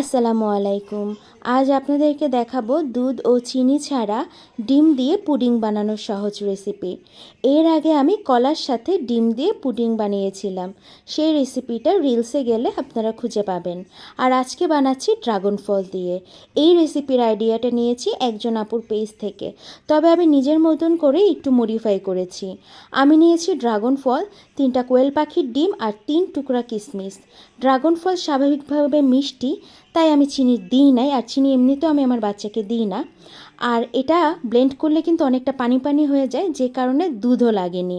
আসসালামু আলাইকুম। আজ আপনাদেরকে দেখাবো দুধ ও চিনি ছাড়া ডিম দিয়ে পুডিং বানানোর সহজ রেসিপি এর আগে আমি কলার সাথে ডিম দিয়ে পুডিং বানিয়েছিলাম। সেই রেসিপিটা রিলসে গেলে আপনারা খুঁজে পাবেন। আর আজকে বানাচ্ছি ড্রাগন ফল দিয়ে। এই রেসিপির আইডিয়াটা নিয়েছি একজন আপুর পেজ থেকে। তবে আমি নিজের মতন করে একটু মডিফাই করেছি। আমি নিয়েছি ড্রাগন ফল তিনটা কোয়েল পাখির ডিম আর তিন টুকরা কিশমিশ ড্রাগন ফল স্বাভাবিকভাবে মিষ্টি তাই আমি চিনি দিই নাই, আর চিনি এমনিতেও আমি আমার বাচ্চাকে দিই না। আর এটা ব্লেন্ড করলে কিন্তু অনেকটা পানি পানি হয়ে যায়, যে কারণে দুধও লাগেনি।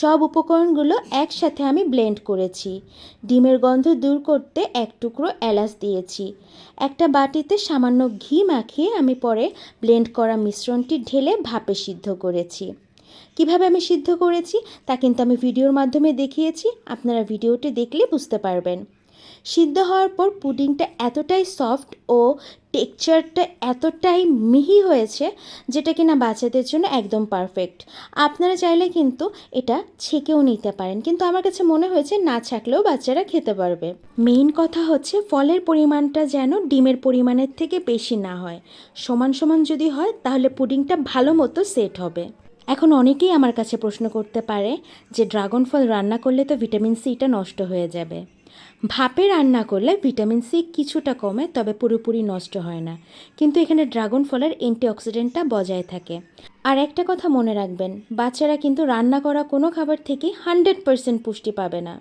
সব উপকরণগুলো একসাথে আমি ব্লেন্ড করেছি। ডিমের গন্ধ দূর করতে এক টুকরো এলাচ দিয়েছি। একটা বাটিতে সামান্য ঘি মাখিয়ে আমি পরে ব্লেন্ড করা মিশ্রণটি ঢেলে ভাপে সিদ্ধ করেছি। কীভাবে আমি সিদ্ধ করেছি তা কিন্তু আমি ভিডিওর মাধ্যমে দেখিয়েছি, আপনারা ভিডিওটি দেখলে বুঝতে পারবেন। সিদ্ধ হওয়ার পর পুডিংটা এতটাই সফট ও টেক্সচারটা এতটাই মিহি হয়েছে যেটা কিনা বাচ্চাদের জন্য একদম পারফেক্ট। আপনারা চাইলে কিন্তু এটা ছেঁকেও নিতে পারেন। কিন্তু আমার কাছে মনে হয়েছে না ছাকলেও বাচ্চারা খেতে পারবে। মেইন কথা হচ্ছে ফলের পরিমাণটা যেন ডিমের পরিমাণের থেকে বেশি না হয়। সমান সমান যদি হয় তাহলে পুডিংটা ভালো মতো সেট হবে। এখন অনেকেই আমার কাছে প্রশ্ন করতে পারে যে ড্রাগন ফল রান্না করলে তো ভিটামিন সিটা নষ্ট হয়ে যাবে। ভাপে রান্না করলে ভিটামিন সি কিছুটা কমে, তবে পুরোপুরি নষ্ট হয় না। কিন্তু এখানে ড্রাগন ফলের অ্যান্টিঅক্সিডেন্টটা বজায় থাকে। আর একটা কথা মনে রাখবেন, বাচ্চারা কিন্তু রান্না করা কোনো খাবার থেকে হান্ড্রেড পারসেন্ট পুষ্টি পাবে না।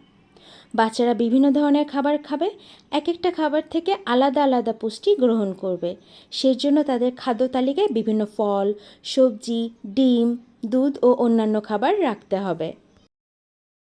বাচ্চারা বিভিন্ন ধরনের খাবার খাবে, এক একটা খাবার থেকে আলাদা আলাদা পুষ্টি গ্রহণ করবে। সেই জন্য তাদের খাদ্য তালিকায় বিভিন্ন ফল, সবজি, ডিম, দুধ ও অন্যান্য খাবার রাখতে হবে।